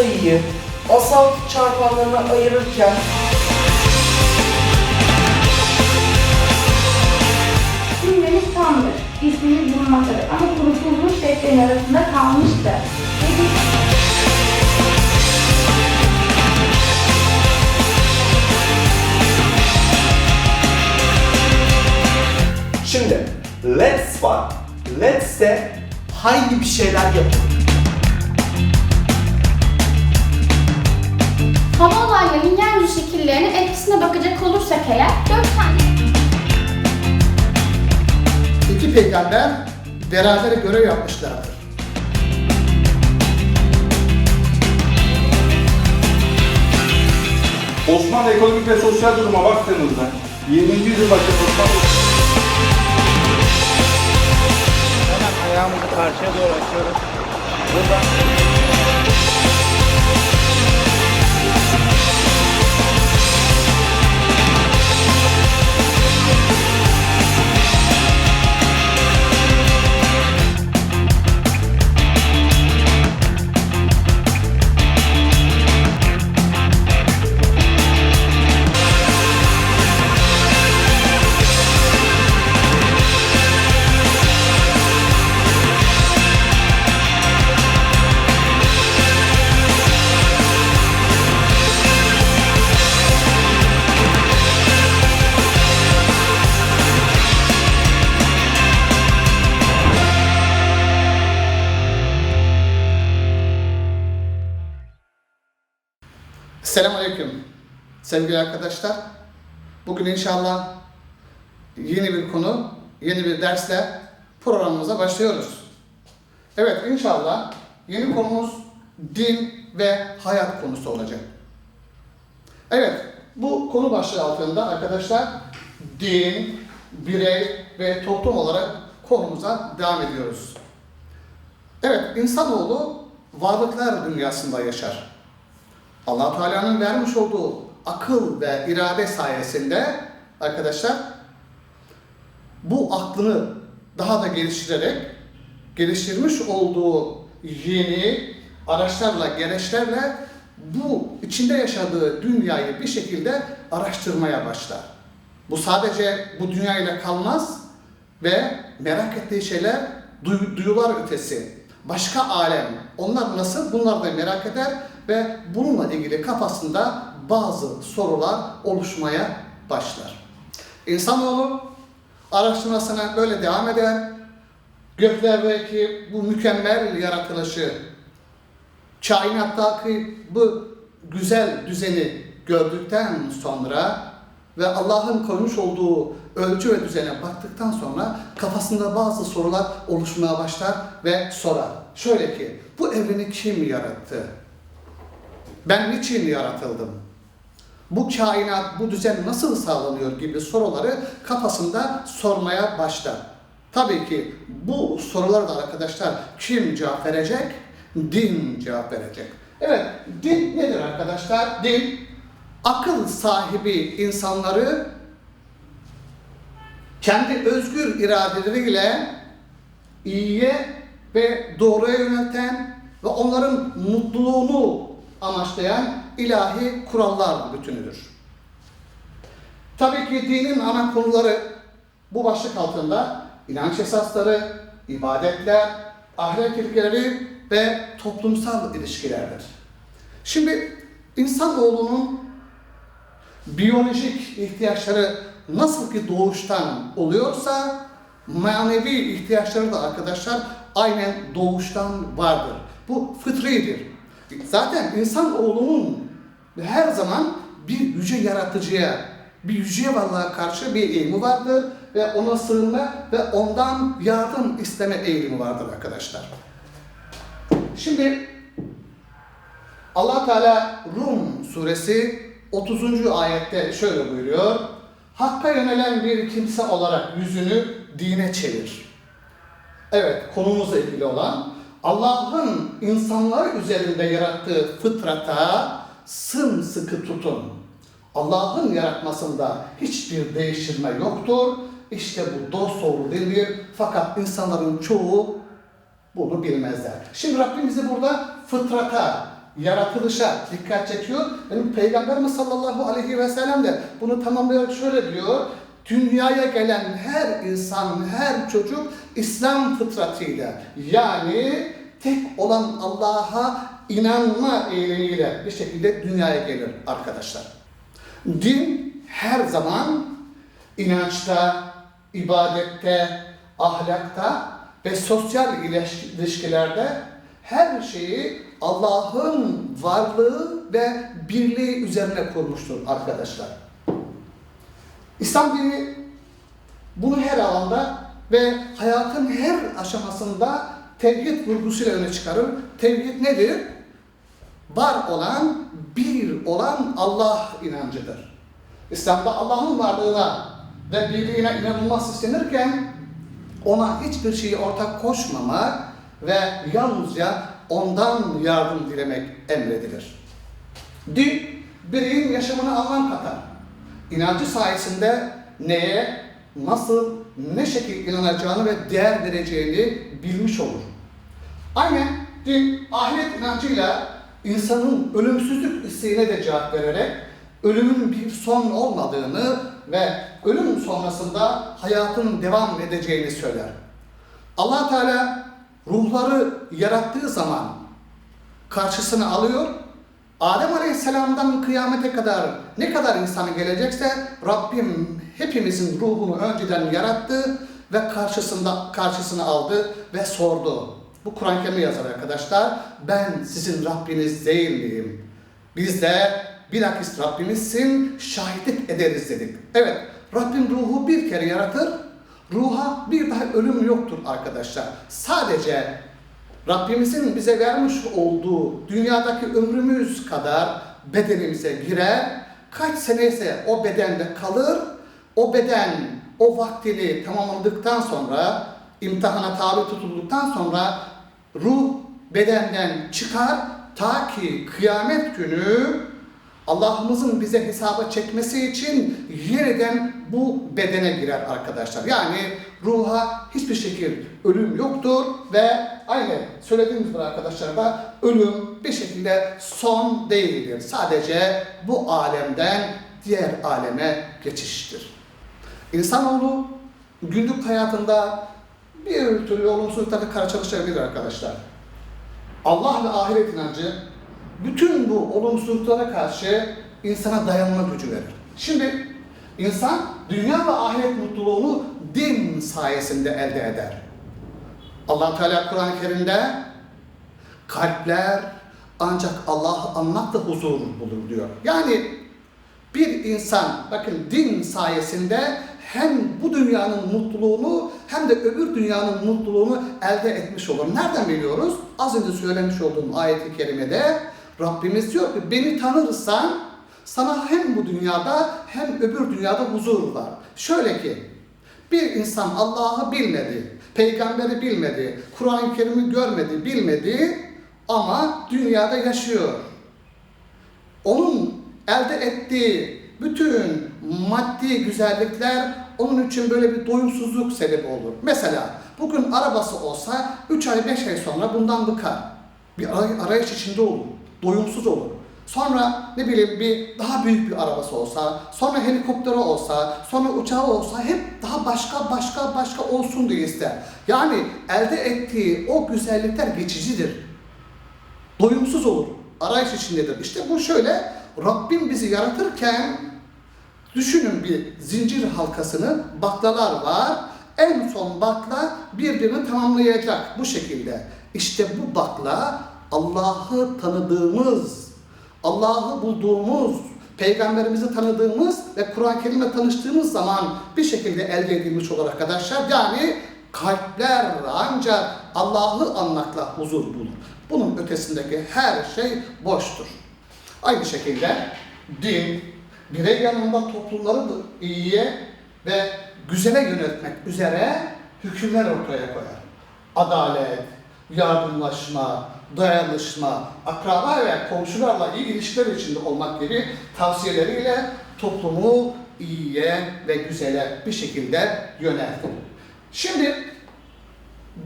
sayıyı asal çarpanlarına ayırırken Cümlemiz tamdır. İsmimiz bulunmaktadır ama kurutulmuş defterin arasında kalmıştır. Şimdi let's var. Let's de haydi bir şeyler yapın. Hava olaylarının yeryüzü şekillerinin etkisine bakacak olursak eğer dört tane İki peygamber beraber görev yapmışlardır. Osmanlı ekonomik ve sosyal duruma baktığımızda 20. yüzyıl başında Osmanlı Hemen ayağımızı karşıya doğru açıyoruz. Buradan Selamünaleyküm sevgili arkadaşlar. Bugün inşallah yeni bir konu, yeni bir dersle programımıza başlıyoruz. Evet inşallah yeni konumuz din ve hayat konusu olacak. Evet bu konu başlığı altında arkadaşlar din, birey ve toplum olarak konumuza devam ediyoruz. Evet insanoğlu varlıklar dünyasında yaşar allah Teala'nın vermiş olduğu akıl ve irade sayesinde arkadaşlar bu aklını daha da geliştirerek geliştirmiş olduğu yeni araçlarla, gereçlerle bu içinde yaşadığı dünyayı bir şekilde araştırmaya başlar. Bu sadece bu dünyayla kalmaz ve merak ettiği şeyler duy- duyular ötesi. Başka alem. Onlar nasıl? Bunları da merak eder ve bununla ilgili kafasında bazı sorular oluşmaya başlar. İnsanoğlu araştırmasına böyle devam eder. Göklerdeki bu mükemmel yaratılışı, kainattaki bu güzel düzeni gördükten sonra ve Allah'ın koymuş olduğu ölçü ve düzene baktıktan sonra kafasında bazı sorular oluşmaya başlar ve sorar. Şöyle ki, bu evreni kim yarattı? Ben niçin yaratıldım? Bu kainat, bu düzen nasıl sağlanıyor gibi soruları kafasında sormaya başlar. Tabii ki bu sorular da arkadaşlar kim cevap verecek? Din cevap verecek. Evet, din nedir arkadaşlar? Din, akıl sahibi insanları kendi özgür iradeleriyle iyiye ve doğruya yönelten ve onların mutluluğunu amaçlayan ilahi kurallar bütünüdür. Tabii ki dinin ana konuları bu başlık altında inanç esasları, ibadetler, ahlak ilkeleri ve toplumsal ilişkilerdir. Şimdi insanoğlunun biyolojik ihtiyaçları nasıl ki doğuştan oluyorsa manevi ihtiyaçları da arkadaşlar aynen doğuştan vardır. Bu fıtridir. Zaten insanoğlunun her zaman bir yüce yaratıcıya, bir yüce varlığa karşı bir eğilimi vardır ve ona sığınma ve ondan yardım isteme eğilimi vardır arkadaşlar. Şimdi Allah Teala Rum suresi 30. ayette şöyle buyuruyor. Hakka yönelen bir kimse olarak yüzünü dine çevir. Evet, konumuzla ilgili olan Allah'ın insanlar üzerinde yarattığı fıtrata sımsıkı tutun. Allah'ın yaratmasında hiçbir değiştirme yoktur. İşte bu dosdoğru değildir. Fakat insanların çoğu bunu bilmezler. Şimdi Rabbim bizi burada fıtrata yaratılışa dikkat çekiyor. Benim Peygamberimiz sallallahu aleyhi ve sellem de bunu tamamlayarak şöyle diyor. Dünyaya gelen her insan, her çocuk İslam fıtratıyla yani tek olan Allah'a inanma eğilimiyle bir şekilde dünyaya gelir arkadaşlar. Din her zaman inançta, ibadette, ahlakta ve sosyal ilişki- ilişkilerde her şeyi Allah'ın varlığı ve birliği üzerine kurmuştur arkadaşlar. İslam dini bunu her alanda ve hayatın her aşamasında tevhid vurgusuyla öne çıkarır. Tevhid nedir? Var olan, bir olan Allah inancıdır. İslam'da Allah'ın varlığına ve birliğine inanılmaz istenirken ona hiçbir şeyi ortak koşmamak ve yalnızca ondan yardım dilemek emredilir. Din, bireyin yaşamına anlam katar. İnancı sayesinde neye, nasıl, ne şekil inanacağını ve değer vereceğini bilmiş olur. Aynen din ahiret inancıyla insanın ölümsüzlük isteğine de cevap vererek ölümün bir son olmadığını ve ölüm sonrasında hayatın devam edeceğini söyler. allah Teala ruhları yarattığı zaman karşısına alıyor. Adem Aleyhisselam'dan kıyamete kadar ne kadar insan gelecekse Rabbim hepimizin ruhunu önceden yarattı ve karşısında karşısına aldı ve sordu. Bu Kur'an-ı Kerim'de yazar arkadaşlar. Ben sizin Rabbiniz değil miyim? Biz de bilakis Rabbimizsin şahitlik ederiz dedik. Evet Rabbim ruhu bir kere yaratır. Ruha bir daha ölüm yoktur arkadaşlar. Sadece Rabbimizin bize vermiş olduğu dünyadaki ömrümüz kadar bedenimize girer. Kaç sene ise o bedende kalır. O beden o vaktini tamamladıktan sonra imtihana tabi tutulduktan sonra ruh bedenden çıkar ta ki kıyamet günü Allah'ımızın bize hesaba çekmesi için yeniden bu bedene girer arkadaşlar. Yani ruha hiçbir şekil ölüm yoktur ve aynı söylediğimiz gibi arkadaşlar da ölüm bir şekilde son değildir. Sadece bu alemden diğer aleme geçiştir. İnsanoğlu günlük hayatında bir türlü olumsuzluklarla karşılaşabilir arkadaşlar. Allah ve ahiret inancı bütün bu olumsuzluklara karşı insana dayanma gücü verir. Şimdi insan dünya ve ahiret mutluluğunu din sayesinde elde eder. Allah Teala Kur'an-ı Kerim'de kalpler ancak Allah'ı anmakla huzur bulur diyor. Yani bir insan bakın din sayesinde hem bu dünyanın mutluluğunu hem de öbür dünyanın mutluluğunu elde etmiş olur. Nereden biliyoruz? Az önce söylemiş olduğum ayet-i kerimede Rabbimiz diyor ki beni tanırsan sana hem bu dünyada hem öbür dünyada huzur var. Şöyle ki bir insan Allah'ı bilmedi, peygamberi bilmedi, Kur'an-ı Kerim'i görmedi, bilmedi ama dünyada yaşıyor onun elde ettiği bütün maddi güzellikler onun için böyle bir doyumsuzluk sebebi olur. Mesela bugün arabası olsa 3 ay 5 ay sonra bundan bıkar. Bir aray- arayış içinde olur. Doyumsuz olur. Sonra ne bileyim bir daha büyük bir arabası olsa, sonra helikopteri olsa, sonra uçağı olsa hep daha başka başka başka olsun diye ister. Yani elde ettiği o güzellikler geçicidir doyumsuz olur. Arayış içindedir. İşte bu şöyle, Rabbim bizi yaratırken düşünün bir zincir halkasını, baklalar var. En son bakla birbirini tamamlayacak bu şekilde. İşte bu bakla Allah'ı tanıdığımız, Allah'ı bulduğumuz, Peygamberimizi tanıdığımız ve Kur'an-ı Kerim'le tanıştığımız zaman bir şekilde elde edilmiş olur arkadaşlar. Yani kalpler ancak Allah'ı anmakla huzur bulur. Bunun ötesindeki her şey boştur. Aynı şekilde din, birey yanında toplumları iyiye ve güzele yönetmek üzere hükümler ortaya koyar. Adalet, yardımlaşma, dayanışma, akraba ve komşularla iyi ilişkiler içinde olmak gibi tavsiyeleriyle toplumu iyiye ve güzele bir şekilde yöneltir. Şimdi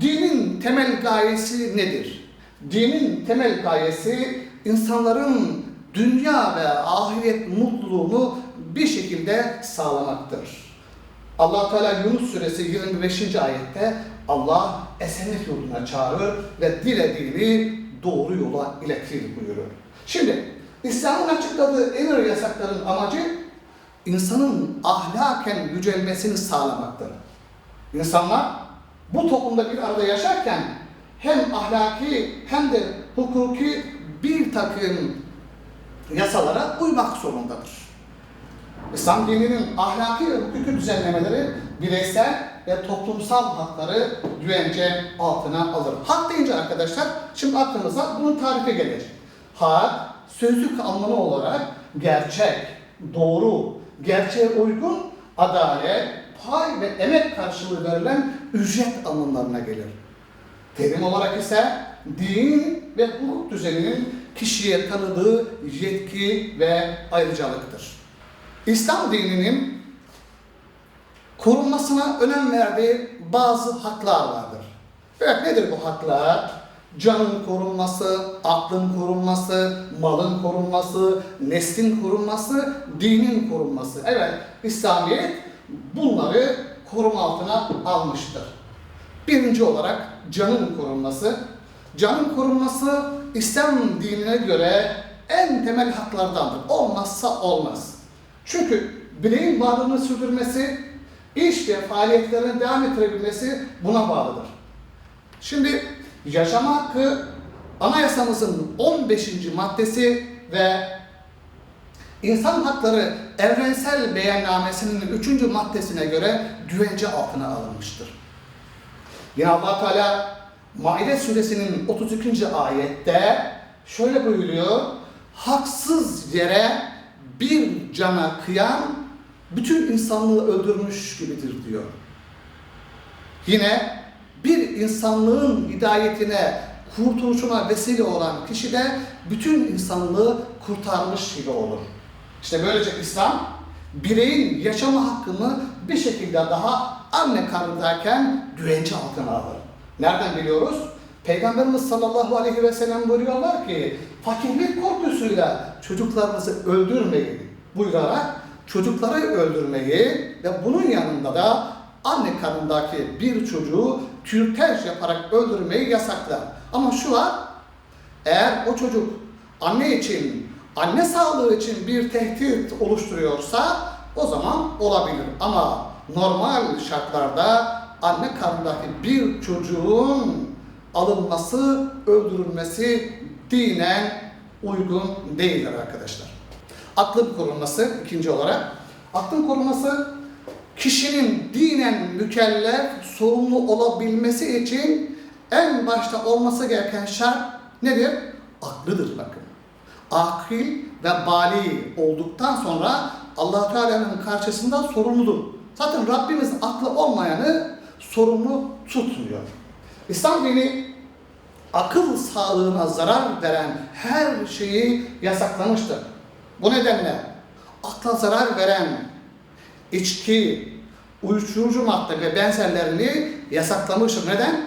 dinin temel gayesi nedir? Dinin temel gayesi insanların dünya ve ahiret mutluluğunu bir şekilde sağlamaktır. Allah Teala Yunus suresi 25. ayette Allah esenlik yoluna çağırır ve dilediğini doğru yola iletir buyuruyor. Şimdi İslam'ın açıkladığı emir yasakların amacı insanın ahlaken yücelmesini sağlamaktır. İnsanlar bu toplumda bir arada yaşarken hem ahlaki hem de hukuki bir takım yasalara uymak zorundadır. İslam dininin ahlaki ve hukuki düzenlemeleri bireysel ve toplumsal hakları güvence altına alır. Hak deyince arkadaşlar şimdi aklınıza bunun tarifi gelir. Hak, sözlük anlamı olarak gerçek, doğru, gerçeğe uygun, adalet, pay ve emek karşılığı verilen ücret anlamlarına gelir. Terim olarak ise din ve hukuk düzeninin kişiye tanıdığı yetki ve ayrıcalıktır. İslam dininin korunmasına önem verdiği bazı haklar vardır. Evet nedir bu haklar? Canın korunması, aklın korunması, malın korunması, neslin korunması, dinin korunması. Evet, İslamiyet bunları koruma altına almıştır. Birinci olarak canın korunması. Canın korunması İslam dinine göre en temel haklardandır. Olmazsa olmaz. Çünkü bireyin varlığını sürdürmesi, iş ve faaliyetlerini devam ettirebilmesi buna bağlıdır. Şimdi yaşama hakkı anayasamızın 15. maddesi ve İnsan Hakları Evrensel Beyannamesi'nin 3. maddesine göre güvence altına alınmıştır. Yine allah Teala Maide suresinin 32. ayette şöyle buyuruyor. Haksız yere bir cana kıyan bütün insanlığı öldürmüş gibidir diyor. Yine bir insanlığın hidayetine, kurtuluşuna vesile olan kişi de bütün insanlığı kurtarmış gibi olur. İşte böylece İslam bireyin yaşama hakkını bir şekilde daha anne karnındayken güvence altına alır. Nereden biliyoruz? Peygamberimiz sallallahu aleyhi ve sellem buyuruyorlar ki fakirlik korkusuyla çocuklarınızı öldürmeyin buyurarak çocukları öldürmeyi ve bunun yanında da anne karnındaki bir çocuğu kürtaj yaparak öldürmeyi yasaklar. Ama şu var, eğer o çocuk anne için, anne sağlığı için bir tehdit oluşturuyorsa o zaman olabilir. Ama normal şartlarda anne karnındaki bir çocuğun alınması, öldürülmesi dinen uygun değildir arkadaşlar. Aklın korunması ikinci olarak. Aklın korunması kişinin dinen mükellef, sorumlu olabilmesi için en başta olması gereken şart nedir? Aklıdır bakın. Akil ve bali olduktan sonra allah Teala'nın karşısında sorumludur. Zaten Rabbimiz aklı olmayanı sorumlu tutmuyor. İslam dini akıl sağlığına zarar veren her şeyi yasaklamıştır. Bu nedenle akla zarar veren içki, uyuşturucu madde ve benzerlerini yasaklamıştır. Neden?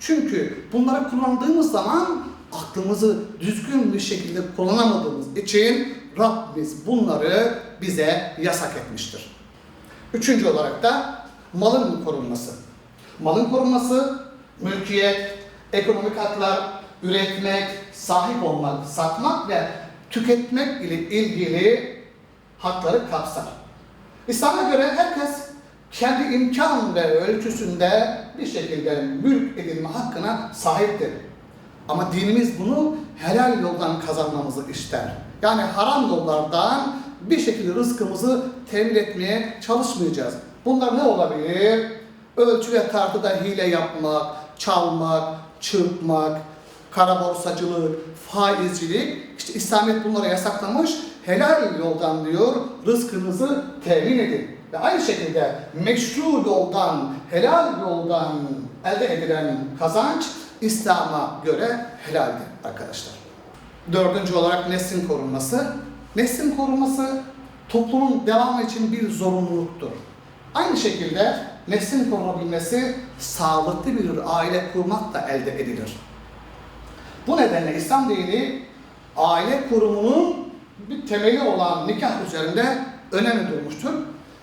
Çünkü bunları kullandığımız zaman aklımızı düzgün bir şekilde kullanamadığımız için Rabbimiz bunları bize yasak etmiştir. Üçüncü olarak da malın korunması. Malın korunması, mülkiyet, ekonomik haklar, üretmek, sahip olmak, satmak ve tüketmek ile ilgili hakları kapsar. İslam'a göre herkes kendi imkan ve ölçüsünde bir şekilde mülk edinme hakkına sahiptir. Ama dinimiz bunu helal yoldan kazanmamızı ister. Yani haram yollardan bir şekilde rızkımızı temin etmeye çalışmayacağız. Bunlar ne olabilir? Ölçü ve tartıda hile yapmak, çalmak, çırpmak, kara borsacılık, faizcilik. İşte İslamiyet bunları yasaklamış. Helal yoldan diyor rızkınızı temin edin. Ve aynı şekilde meşru yoldan, helal yoldan elde edilen kazanç İslam'a göre helaldir arkadaşlar. Dördüncü olarak neslin korunması. Neslin korunması toplumun devamı için bir zorunluluktur. Aynı şekilde neslin korunabilmesi sağlıklı bir aile kurmak da elde edilir. Bu nedenle İslam dini aile kurumunun bir temeli olan nikah üzerinde önemli durmuştur.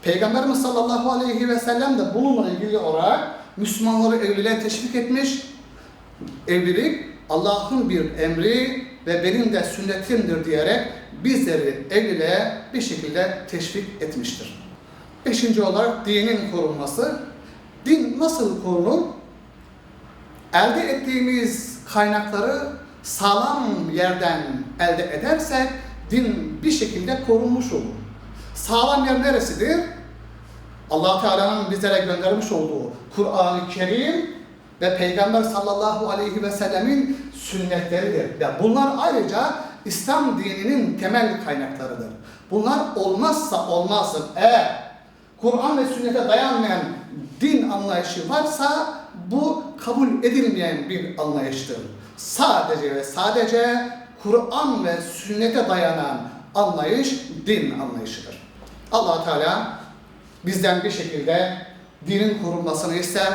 Peygamberimiz sallallahu aleyhi ve sellem de bununla ilgili olarak Müslümanları evliliğe teşvik etmiş. Evlilik Allah'ın bir emri ve benim de sünnetimdir diyerek bizleri evliliğe bir şekilde teşvik etmiştir. Beşinci olarak dinin korunması. Din nasıl korunur? Elde ettiğimiz kaynakları sağlam yerden elde edersek din bir şekilde korunmuş olur. Sağlam yer neresidir? allah Teala'nın bizlere göndermiş olduğu Kur'an-ı Kerim ve Peygamber sallallahu aleyhi ve sellemin sünnetleridir. Ve bunlar ayrıca İslam dininin temel kaynaklarıdır. Bunlar olmazsa olmazdır. Eğer Kur'an ve sünnete dayanmayan din anlayışı varsa bu kabul edilmeyen bir anlayıştır. Sadece ve sadece Kur'an ve sünnete dayanan anlayış din anlayışıdır. allah Teala bizden bir şekilde dinin korunmasını ister.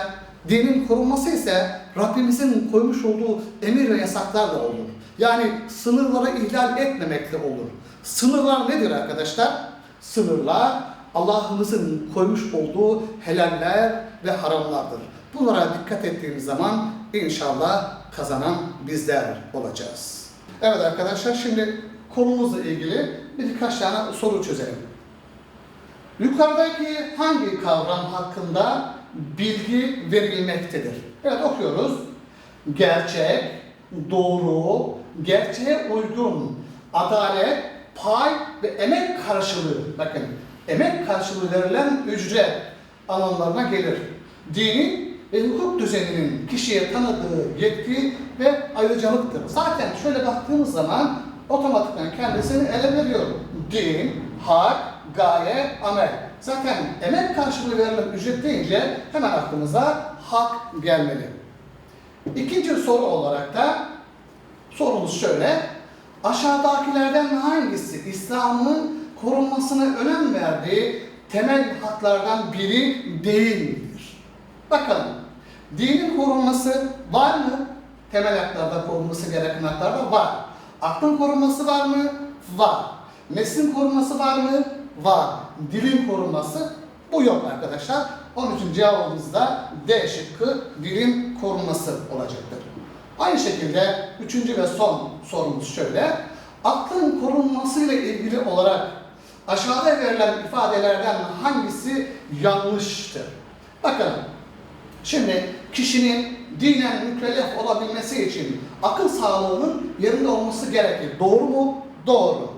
Dinin korunması ise Rabbimizin koymuş olduğu emir ve yasaklar da olur. Yani sınırları ihlal etmemekle olur. Sınırlar nedir arkadaşlar? Sınırlar Allah'ımızın koymuş olduğu helaller ve haramlardır. Bunlara dikkat ettiğimiz zaman inşallah kazanan bizler olacağız. Evet arkadaşlar şimdi konumuzla ilgili birkaç tane soru çözelim. Yukarıdaki hangi kavram hakkında bilgi verilmektedir? Evet okuyoruz. Gerçek, doğru, gerçeğe uygun, adalet, pay ve emek karşılığı. Bakın emek karşılığı verilen ücret anlamlarına gelir. Dinin ve hukuk düzeninin kişiye tanıdığı yetki ve ayrıcalıktır. Zaten şöyle baktığımız zaman otomatikman kendisini ele veriyor. Din, hak, gaye, amel. Zaten emek karşılığı verilen ücret deyince hemen aklımıza hak gelmeli. İkinci soru olarak da sorumuz şöyle. Aşağıdakilerden hangisi İslam'ın korunmasına önem verdiği temel haklardan biri değildir? Bakalım. Dinin korunması var mı? Temel haklarda korunması gereken haklarda var. Aklın korunması var mı? Var. Neslin korunması var mı? Var. Dilin korunması bu yok arkadaşlar. Onun için cevabımız da D şıkkı dilin korunması olacaktır. Aynı şekilde üçüncü ve son sorumuz şöyle. Aklın korunmasıyla ilgili olarak aşağıda verilen ifadelerden hangisi yanlıştır? Bakalım. Şimdi kişinin dinen mükellef olabilmesi için akıl sağlığının yerinde olması gerekir. Doğru mu? Doğru.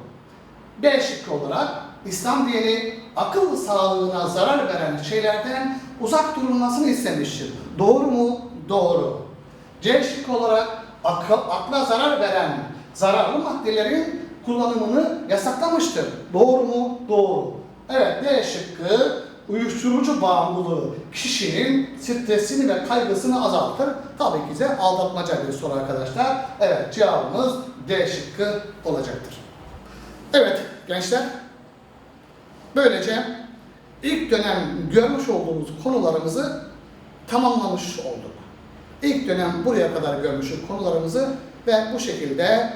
B şıkkı olarak İslam dini akıl sağlığına zarar veren şeylerden uzak durulmasını istemiştir. Doğru mu? Doğru. C şıkkı olarak akıl, akla zarar veren zararlı maddelerin kullanımını yasaklamıştır. Doğru mu? Doğru. Evet D şıkkı uyuşturucu bağımlılığı kişinin stresini ve kaygısını azaltır. Tabii ki de aldatmaca bir soru arkadaşlar. Evet cevabımız D şıkkı olacaktır. Evet gençler. Böylece ilk dönem görmüş olduğumuz konularımızı tamamlamış olduk. İlk dönem buraya kadar görmüşüz konularımızı ve bu şekilde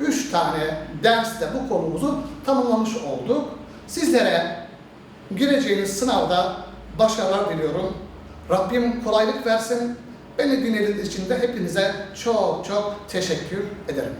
3 tane derste bu konumuzu tamamlamış olduk. Sizlere gireceğiniz sınavda başarılar diliyorum. Rabbim kolaylık versin. Beni dinlediğiniz için de hepinize çok çok teşekkür ederim.